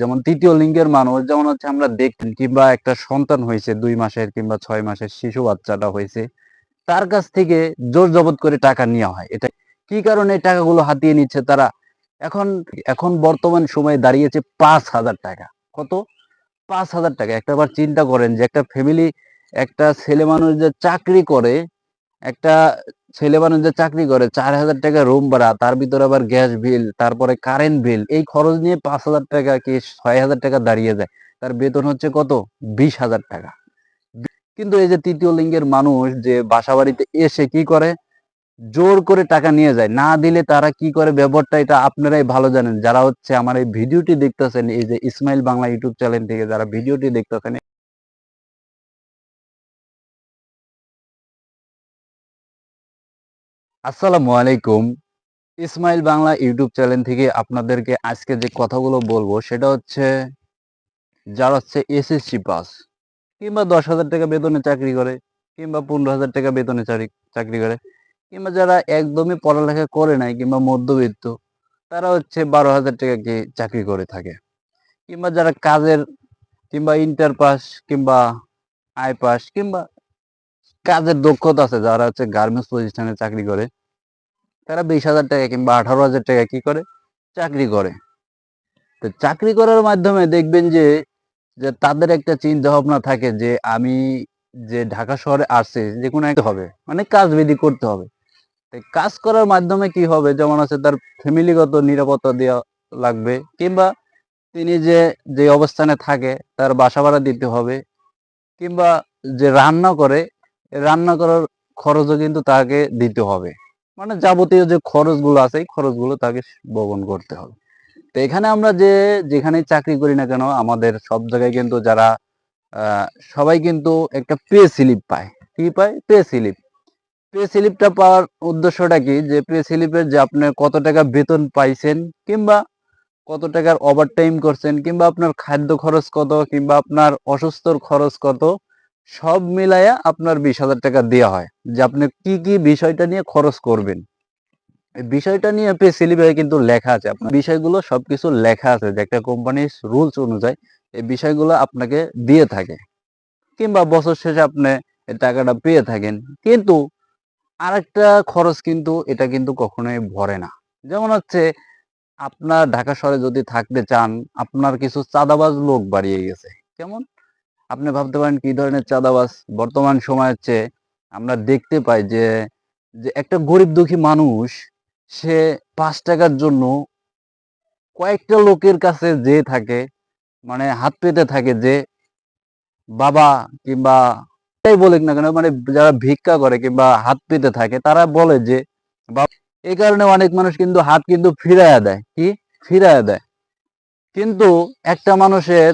যেমন তৃতীয় লিঙ্গের মানুষ, যেমন হচ্ছে আমরা দেখতেন কিংবা একটা সন্তান হয়েছে দুই মাসের কিংবা ছয় মাসের শিশু বাচ্চাটা হয়েছে, তার কাছ থেকে জোর জবত করে টাকা নেওয়া হয়। এটা কি কারণে টাকাগুলো হাতিয়ে নিচ্ছে তারা? এখন এখন বর্তমান সময়ে দাঁড়িয়েছে পাঁচ হাজার টাকা। কত? পাঁচ হাজার টাকা। একটা বার চিন্তা করেন যে একটা ফ্যামিলি একটা ছেলে মানুষ যে চাকরি করে, একটা ছেলে মানুষ যে চাকরি করে, চার হাজার টাকা রুম ভাড়া, তার ভিতরে আবার গ্যাস বিল তারপরে কারেন্ট বিল এই খরচ নিয়ে পাঁচ হাজার টাকা কি ছয় হাজার টাকা দাঁড়িয়ে যায়। তার বেতন হচ্ছে কত? বিশ হাজার টাকা। কিন্তু এই যে তৃতীয় লিঙ্গের মানুষ যে বাসা বাড়িতে এসে কি করে? জোর করে টাকা নিয়ে যায়। না দিলে তারা কি করে? ব্যবহারটা এটা আপনারাই ভালো জানেন। যারা হচ্ছে আমার এই ভিডিওটি দেখতেছেন, এই যে ইসমাইল বাংলা ইউটিউব চ্যানেল থেকে যারা ভিডিওটি দেখতেছেন আসসালামু আলাইকুম। ইসমাইল বাংলা ইউটিউব চ্যানেল থেকে আপনাদেরকে আজকে যে কথাগুলো বলব সেটা হচ্ছে, যারা হচ্ছে এসএসসি পাস কিংবা দশ হাজার টাকা বেতনে চাকরি করে কিংবা পনেরো হাজার টাকা বেতনে চাকরি চাকরি করে কিংবা যারা একদমই পড়ালেখা করে নাই কিংবা মধ্যবিত্ত, তারা হচ্ছে বারো হাজার টাকা কি চাকরি করে থাকে। কিংবা যারা কাজের কিংবা ইন্টার পাস কিংবা আই পাস কিংবা কাজের দক্ষতা আছে, যারা হচ্ছে গার্মেন্টস প্রতিষ্ঠানে চাকরি করে, তারা বিশ হাজার টাকা কিংবা আঠারো হাজার টাকা কি করে? চাকরি করে। তো চাকরি করার মাধ্যমে দেখবেন যে যে তাদের একটা চিন্তা ভাবনা থাকে যে, আমি যে ঢাকা শহরে আসছে, যে কোনো একটা হবে মানে কাজ বিধি করতে হবে। কাজ করার মাধ্যমে কি হবে? যেমন আছে তার ফ্যামিলিগত নিরাপত্তা দেওয়া লাগবে, কিংবা তিনি যে যে অবস্থানে থাকে, তার বাসা ভাড়া দিতে হবে, কিংবা যে রান্না করে রান্না করার খরচও কিন্তু তাকে দিতে হবে। মানে যাবতীয় যে খরচগুলো আছে, এই খরচগুলো তাকে বহন করতে হবে। তো এখানে আমরা যে, যেখানে চাকরি করি না কেন, আমাদের সব জায়গায় কিন্তু যারা সবাই কিন্তু একটা পে স্লিপ পায়। কি পায়? Pay slip. পে স্লিপটা পাওয়ার উদ্দেশ্যটা কি? যে পে স্লিপের যে আপনি কত টাকা বেতন পাইছেন, কিংবা কত টাকার ওভার টাইম করছেন, কিংবা আপনার খাদ্য খরচ কত, কিংবা আপনার অসুস্থর খরচ কত সব মিলাইয়া আপনার বিশ হাজার টাকা দেওয়া হয় যে আপনি কি কি বিষয়টা নিয়ে খরচ করবেন। বিষয়টা নিয়ে পে স্লিপে কিন্তু লেখা আছে। আপনার বিষয়গুলো সবকিছু লেখা আছে যে একটা কোম্পানির রুলস অনুযায়ী এই বিষয়গুলো আপনাকে দিয়ে থাকে। কিংবা বছর শেষে আপনি টাকাটা পেয়ে থাকেন। কিন্তু আরেকটা খরচ কিন্তু এটা কিন্তু কখনোই ভরে না। যেমন হচ্ছে আপনার ঢাকা শহরে যদি থাকতে চান, আপনার কিছু চাঁদাবাজ লোক বাড়িয়ে গেছে। কেমন? আপনি ভাবতে পারেন কি ধরনের চাঁদাবাজ? বর্তমান সময়ের চেয়ে আমরা দেখতে পাই যে যে একটা গরিব দুঃখী মানুষ, সে পাঁচ টাকার জন্য কয়েকটা লোকের কাছে যে থাকে মানে হাত পেতে থাকে যে, বাবা কিংবা এটাই বলে না কেন মানে যারা ভিক্ষা করে কিংবা হাত পেতে থাকে, তারা বলে যে এই কারণে অনেক মানুষ কিন্তু হাত কিন্তু ফিরাইয়া দেয়। কি? ফিরাইয়া দেয়। কিন্তু একটা মানুষের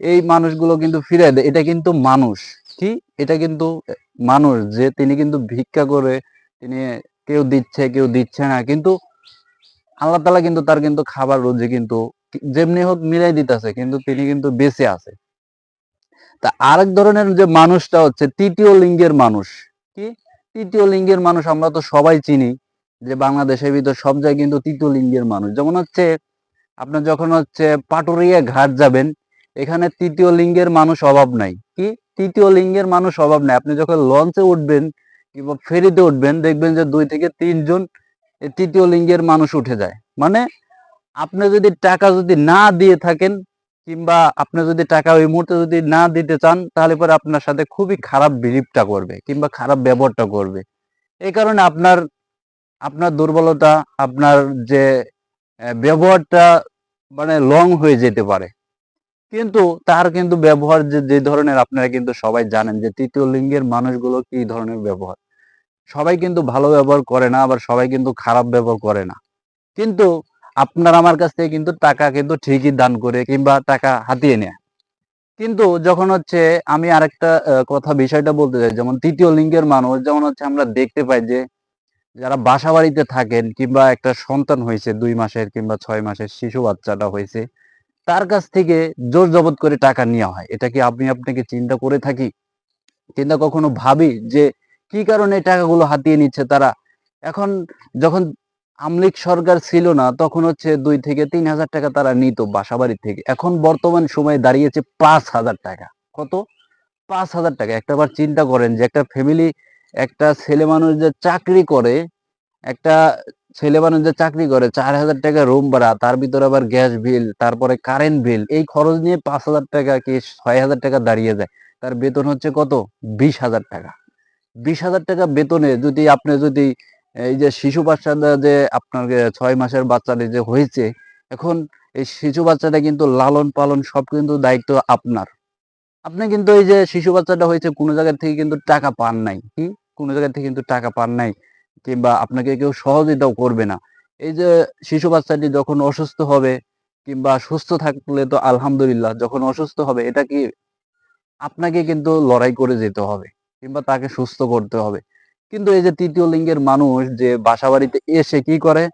এই মানুষগুলো কিন্তু ফিরে দেয়। এটা কিন্তু মানুষ, কি? এটা কিন্তু মানুষ যে তিনি কিন্তু ভিক্ষা করে, তিনি কেউ দিচ্ছে কেউ দিচ্ছে না। কিন্তু আল্লাহ তালা কিন্তু তার কিন্তু খাবার রোজে কিন্তু যেমনি হোক মিলাই দিতেছে, কিন্তু তিনি কিন্তু বেঁচে আছে। তা আরেক ধরনের যে মানুষটা হচ্ছে তৃতীয় লিঙ্গের মানুষ, কি? তৃতীয় লিঙ্গের মানুষ আমরা তো সবাই চিনি, যে বাংলাদেশের ভিতর সব জায়গায় কিন্তু তৃতীয় লিঙ্গের মানুষ। যেমন হচ্ছে, আপনার যখন হচ্ছে পাটুরিয়া ঘাট যাবেন এখানে তৃতীয় লিঙ্গের মানুষ অভাব নাই। কি? তৃতীয় লিঙ্গের মানুষ অভাব নাই। আপনি যখন লঞ্চে উঠবেন কিংবা ফেরিতে উঠবেন, দেখবেন যে দুই থেকে তিনজন তৃতীয় লিঙ্গের মানুষ উঠে যায়। মানে আপনি যদি টাকা যদি না দিয়ে থাকেন কিংবা আপনি যদি টাকা ওই মুহূর্তে যদি না দিতে চান, তাহলে পরে আপনার সাথে খুবই খারাপ বিলিপটা করবে কিংবা খারাপ ব্যবহারটা করবে। এই কারণে আপনার আপনার দুর্বলতা, আপনার যে ব্যবহারটা মানে লং হয়ে যেতে পারে। কিন্তু তার কিন্তু ব্যবহার যে যে ধরনের আপনারা কিন্তু সবাই জানেন যে তৃতীয় লিঙ্গের মানুষগুলো কি ধরনের ব্যবহার। সবাই কিন্তু ভালো ব্যবহার করে না, আবার সবাই কিন্তু খারাপ ব্যবহার করে না। কিন্তু আপনার আমার কাছ থেকে কিন্তু টাকা কিন্তু ঠিকই দান করে কিংবা টাকা হাতিয়ে নেয়। কিন্তু যখন হচ্ছে আমি আরেকটা কথা, বিষয়টা বলতে চাই, যেমন তৃতীয় লিঙ্গের মানুষ, যেমন হচ্ছে আমরা দেখতে পাই যে যারা বাসা বাড়িতে থাকেন কিংবা একটা সন্তান হয়েছে দুই মাসের কিংবা ছয় মাসের শিশু বাচ্চাটা হয়েছে তার কাছ থেকে জোর জবত করে টাকা নেওয়া হয়। এটা কি আপনি আপনাকে চিন্তা করে থাকি? চিন্তা কখনো ভাবি যে কি কারণে টাকাগুলো হাতিয়ে নিচ্ছে তারা? এখন যখন আমলিক সরকার ছিল না, তখন হচ্ছে দুই থেকে তিন হাজার টাকা তারা নিত বাসাবাড়ি থেকে। এখন বর্তমান সময়ে দাঁড়িয়েছে পাঁচ হাজার টাকা। কত? পাঁচ হাজার টাকা। একটা বার চিন্তা করেন যে একটা ফ্যামিলি একটা ছেলে মানুষ যে চাকরি করে, একটা ছেলে মানুষ যে চাকরি করে, চার হাজার টাকা রুম ভাড়া, তার ভিতরে আবার গ্যাস বিল তারপরে কারেন্ট বিল এই খরচ নিয়ে পাঁচ হাজার টাকা কি ছয় হাজার টাকা দাঁড়িয়ে যায়। তার বেতন হচ্ছে কত? বিশ হাজার টাকা। বিশ হাজার টাকা বেতনে যদি আপনি যদি, এই যে শিশু বাচ্চাটা যে আপনার ছয় মাসের বাচ্চাটা যে হয়েছে, এখন এই শিশু বাচ্চাটা কিন্তু লালন পালন সব কিন্তু দায়িত্ব আপনার। আপনি কিন্তু এই যে শিশু বাচ্চাটা হয়েছে, কোনো জায়গা থেকে কিন্তু টাকা পান নাই। কি? কোনো জায়গা থেকে কিন্তু টাকা পান নাই। কিংবা আপনাকে কেউ সহযোগিতাও করবে না। এই যে শিশু বাচ্চাটি যখন অসুস্থ হবে কিংবা সুস্থ থাকলে তো আলহামদুলিল্লাহ, যখন অসুস্থ হবে এটা কি আপনাকে কিন্তু লড়াই করে যেতে হবে কিংবা তাকে সুস্থ করতে হবে। কিন্তু এই যে তৃতীয় লিঙ্গের মানুষ যে বাসা বাড়িতে এসে কি করে?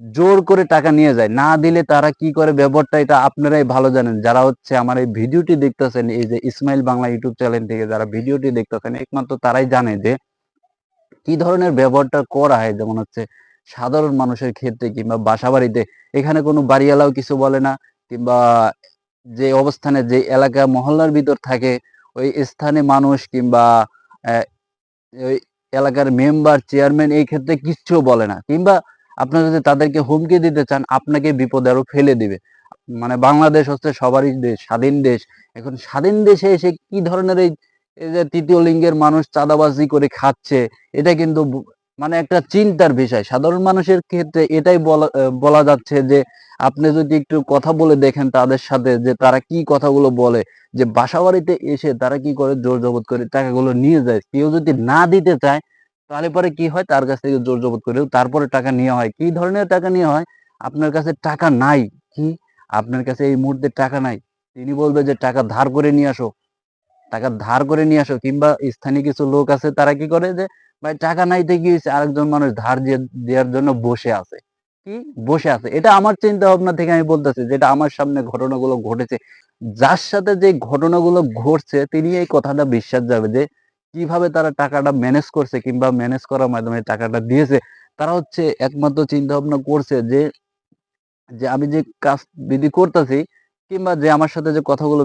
জোর করে টাকা নিয়ে যায়। না দিলে তারা কি করে? ব্যবহারটা এটা আপনারাই ভালো জানেন। যারা হচ্ছে আমার এই ভিডিওটি দেখতেছেন, এই যে ইসমাইল বাংলা ইউটিউব চ্যানেল থেকে যারা ভিডিওটি দেখতেছেন, একমাত্র তারাই জানে যে কি ধরনের ব্যবহারটা করা হয়? যেমন হচ্ছে সাধারণ মানুষের ক্ষেত্রে কিংবা বাসা বাড়িতে এখানে কোনো বাড়িওয়ালাও কিছু বলে না কিংবা যে অবস্থানে যে এলাকা মহল্লার ভিতর থাকে, ওই স্থানে মানুষ কিংবা ওই এলাকার মেম্বার, চেয়ারম্যান এই ক্ষেত্রে কিচ্ছু বলে না। কিংবা আপনারা যদি তাদেরকে হুমকি দিতে চান, আপনাকে বিপদে আরও ফেলে দিবে। মানে বাংলাদেশ হচ্ছে সবারই দেশ, স্বাধীন দেশ। এখন স্বাধীন দেশে এসে কি ধরনের এই এই যে তৃতীয় লিঙ্গের মানুষ চাঁদাবাজি করে খাচ্ছে, এটা কিন্তু মানে একটা চিন্তার বিষয়। সাধারণ মানুষের ক্ষেত্রে এটাই বলা যাচ্ছে যে, আপনি যদি একটু কথা বলে দেখেন তাদের সাথে যে তারা কি কথাগুলো বলে, যে বাসা বাড়িতে এসে তারা কি করে জোর জবত করে টাকাগুলো নিয়ে যায়। কেউ যদি না দিতে চায়, তাহলে পরে কি হয়? তার কাছ থেকে জোর জবত করে তারপরে টাকা নেওয়া হয়। কি ধরনের টাকা নেওয়া হয়? আপনার কাছে টাকা নাই। কি? আপনার কাছে এই মুহূর্তে টাকা নাই। তিনি বলবে যে, টাকা ধার করে নিয়ে আসো। টাকা ধার করে নিয়ে আসো, কিংবা স্থানীয় কিছু লোক আছে, তারা কি করে যে, ভাই, টাকা নাই তো কি আরেকজন মানুষ ধার দেওয়ার জন্য বসে আছে। কি? বসে আছে। এটা আমার চিন্তা ভাবনা থেকে আমি বলতেছি, যেটা আমার সামনে ঘটনাগুলো ঘটেছে। যার সাথে যে ঘটনাগুলো ঘটছে, তিনি এই কথাটা বিশ্বাস যাবে যে, কীভাবে তারা টাকাটা ম্যানেজ করছে, কিংবা ম্যানেজ করার মাধ্যমে টাকাটা দিয়েছে। তারা হচ্ছে একমাত্র চিন্তা ভাবনা করছে যে যে আমি যে কাজ বিধি করতেছি কিংবা যে আমার সাথে যে কথাগুলো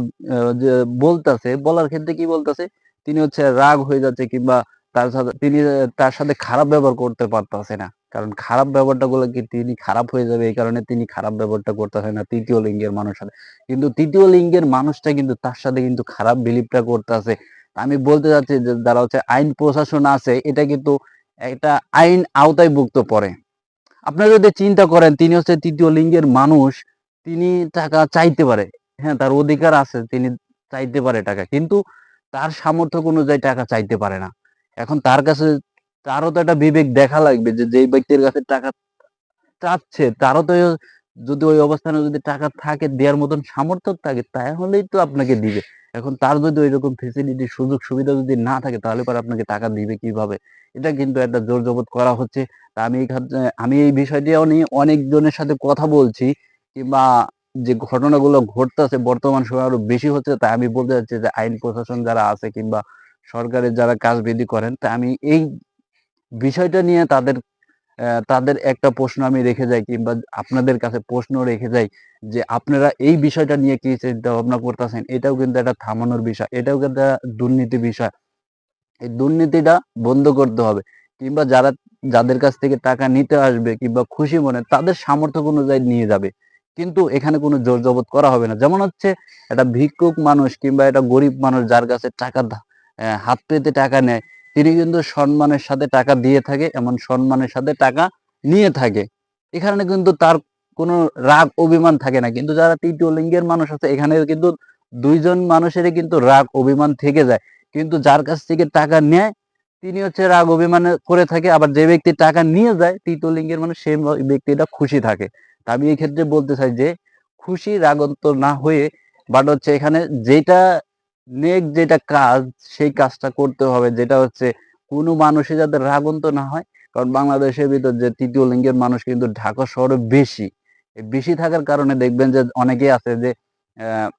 যে বলতেছে, বলার ক্ষেত্রে কি বলতেছে? তিনি হচ্ছে রাগ হয়ে যাচ্ছে কিংবা তার সাথে, তিনি তার সাথে খারাপ ব্যবহার করতে পারতেছে না। কারণ খারাপ ব্যবহারটা গুলো কি তিনি খারাপ হয়ে যাবে? এই কারণে তিনি খারাপ ব্যবহারটা করতেছে না তৃতীয় লিঙ্গের মানুষের সাথে। কিন্তু তৃতীয় লিঙ্গের মানুষটা কিন্তু তার সাথে কিন্তু খারাপ বিলিপটা করতেছে। আমি বলতে চাচ্ছি যে যারা হচ্ছে আইন প্রশাসন আছে, এটা কিন্তু একটা আইন আওতায় ভুক্ত পড়ে। আপনারা যদি চিন্তা করেন, তিনি হচ্ছে তৃতীয় লিঙ্গের মানুষ তিনি টাকা চাইতে পারে। হ্যাঁ তার অধিকার আছে, তিনি চাইতে পারে টাকা। কিন্তু তার সামর্থ্য অনুযায়ী টাকা চাইতে পারে না। এখন তার কাছে, তারও তো একটা বিবেক দেখা লাগবে যে, যেই ব্যক্তির কাছে টাকা চাচ্ছে, তারও তো যদি ওই অবস্থানে যদি টাকা থাকে, দেওয়ার মতন সামর্থ্য থাকে, তাহলেই তো আপনাকে দিবে। এখন তার যদি ওই রকম ফেসিলিটি সুযোগ, সুবিধা যদি না থাকে, তাহলে পরে আপনাকে টাকা দিবে কীভাবে? এটা কিন্তু একটা জোর জবত করা হচ্ছে। আমি আমি এই বিষয়টি নিয়ে অনেকজনের সাথে কথা বলছি। কিংবা যে ঘটনাগুলো ঘটতেছে বর্তমান সময়ে আরও বেশি হচ্ছে, তাই আমি বলতে চাচ্ছি যে আইন প্রশাসন যারা আছে কিংবা সরকারের যারা কাজ বিধি করেন, তা আমি এই বিষয়টা নিয়ে তাদের তাদের একটা প্রশ্ন আমি রেখে যাই কিংবা আপনাদের কাছে প্রশ্ন রেখে যাই যে আপনারা এই বিষয়টা নিয়ে কি চিন্তা ভাবনা করতেছেন? এটাও কিন্তু একটা থামানোর বিষয়, এটাও কিন্তু দুর্নীতি বিষয়। এই দুর্নীতিটা বন্ধ করতে হবে কিংবা যারা, যাদের কাছ থেকে টাকা নিতে আসবে কিংবা খুশি মনে, তাদের সামর্থ্য অনুযায়ী নিয়ে যাবে। কিন্তু এখানে কোনো জোর জবত করা হবে না। যেমন হচ্ছে, একটা ভিক্ষুক মানুষ কিংবা একটা গরিব মানুষ যার কাছে টাকা হাত পেতে টাকা নেয়, তিনি কিন্তু সম্মানের সাথে টাকা দিয়ে থাকে, এমন সম্মানের সাথে টাকা নিয়ে থাকে। এখানে কিন্তু তার কোনো রাগ, অভিমান থাকে না। কিন্তু যারা তৃতীয় লিঙ্গের মানুষ আছে, এখানে কিন্তু দুইজন মানুষেরই কিন্তু রাগ, অভিমান থেকে যায়। কিন্তু যার কাছ থেকে টাকা নেয়, তিনি হচ্ছে রাগ, অভিমান করে থাকে। আবার যে ব্যক্তি টাকা নিয়ে যায় তৃতীয় লিঙ্গের মানুষ, সেই ব্যক্তিটা খুশি থাকে। আমি এই ক্ষেত্রে বলতে চাই যে খুশি রাগন্ত না হয়ে বাট হচ্ছে এখানে যেটা নেক যেটা কাজ সেই কাজটা করতে হবে। যেটা হচ্ছে কোনো মানুষে যাতে রাগন্ত না হয় কারণ বাংলাদেশের ভিতর যে তৃতীয় লিঙ্গের মানুষ কিন্তু ঢাকা শহরে বেশি। বেশি থাকার কারণে দেখবেন যে অনেকেই আছে যে আহ,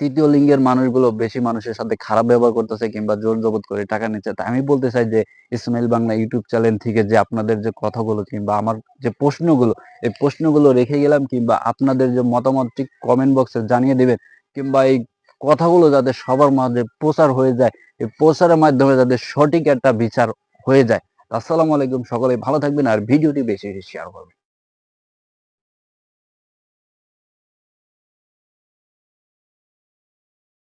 তৃতীয় লিঙ্গের মানুষগুলো বেশি মানুষের সাথে খারাপ ব্যবহার করতেছে কিংবা জোর জবত করে টাকা নিচ্ছে। তা আমি বলতে চাই যে ইসমাইল বাংলা ইউটিউব চ্যানেল থেকে যে আপনাদের যে কথাগুলো কিংবা আমার যে প্রশ্নগুলো, এই প্রশ্নগুলো রেখে গেলাম কিংবা আপনাদের যে মতামত ঠিক কমেন্ট বক্সে জানিয়ে দেবেন কিংবা এই কথাগুলো যাতে সবার মাঝে প্রচার হয়ে যায়, এই প্রচারের মাধ্যমে যাতে সঠিক একটা বিচার হয়ে যায়। আসসালামু আলাইকুম সকলে ভালো থাকবেন আর ভিডিওটি বেশি বেশি শেয়ার করবেন।